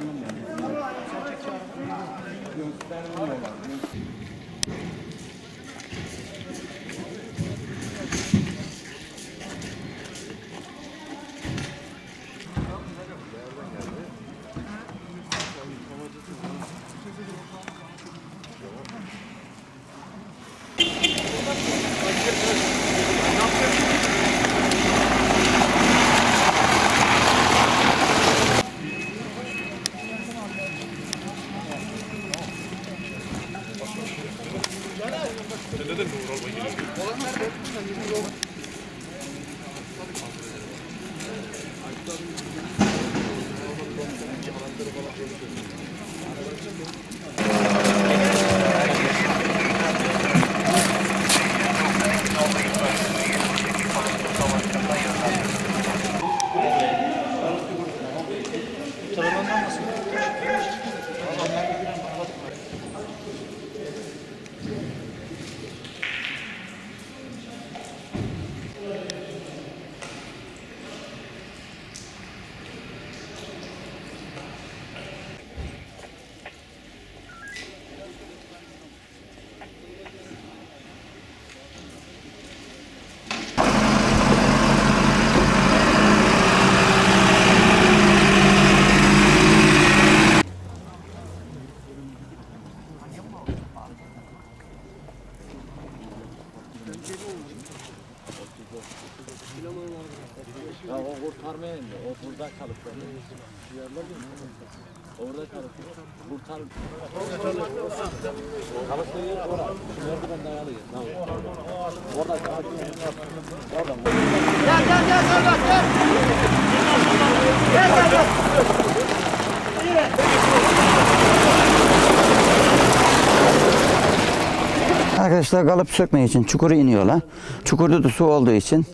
anlamıyorum. Gerçekçi anlamıyorum. Göstermiyorlar. Ya o kurtarmaya indi. O burada kalıp Orada kalıp kurtar. Kalıp da yer orada. Merdiven dayalı yer. Tamam. Orada kalıp Orada. Arkadaşlar kalıp sökmek için çukuru iniyorlar. Çukurda da su olduğu için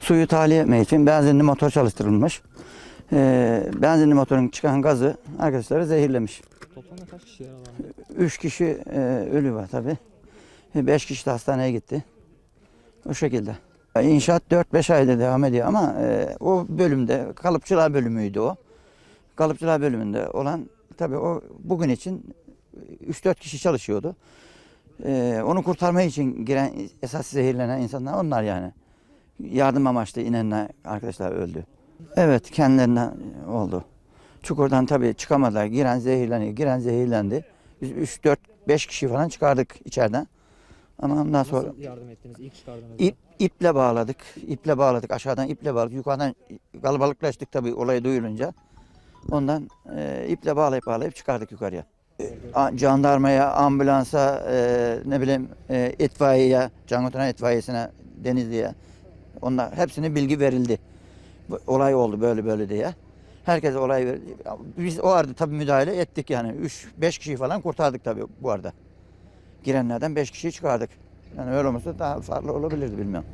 suyu tahliye etmek için benzinli motor çalıştırılmış. Ee, benzinli motorun çıkan gazı arkadaşları zehirlemiş. Toplamda kaç kişi yaralandı? Üç kişi e, ölü var tabi. Beş kişi de hastaneye gitti. O şekilde. İnşaat 4-5 ayda devam ediyor ama e, o bölümde kalıpçılar bölümüydü o. Kalıpçılar bölümünde olan tabi o bugün için 3-4 kişi çalışıyordu. E, onu kurtarma için giren esas zehirlenen insanlar onlar yani. Yardım amaçlı inenler arkadaşlar öldü. Evet kendilerinden oldu. Çukurdan tabii çıkamadılar. Giren zehirleniyor. Giren zehirlendi. Biz 3 4 5 kişi falan çıkardık içeriden. Ama ondan sonra Nasıl yardım ettiniz ilk çıkardığınızda? ip iple bağladık. İple bağladık. Aşağıdan iple bağladık. Yukarıdan kalabalıklaştık tabii olayı duyulunca. Ondan e, iple bağlayıp bağlayıp çıkardık yukarıya. E, jandarmaya, ambulansa, e, ne bileyim e, itfaiyeye, Cangoturan itfaiyesine, Denizli'ye. Onlar hepsine bilgi verildi. Olay oldu böyle böyle diye. Herkese olay verildi. Biz o arada tabii müdahale ettik yani. 3 5 kişiyi falan kurtardık tabii bu arada. Girenlerden 5 kişiyi çıkardık. Yani öyle olmasa daha farklı olabilirdi bilmiyorum.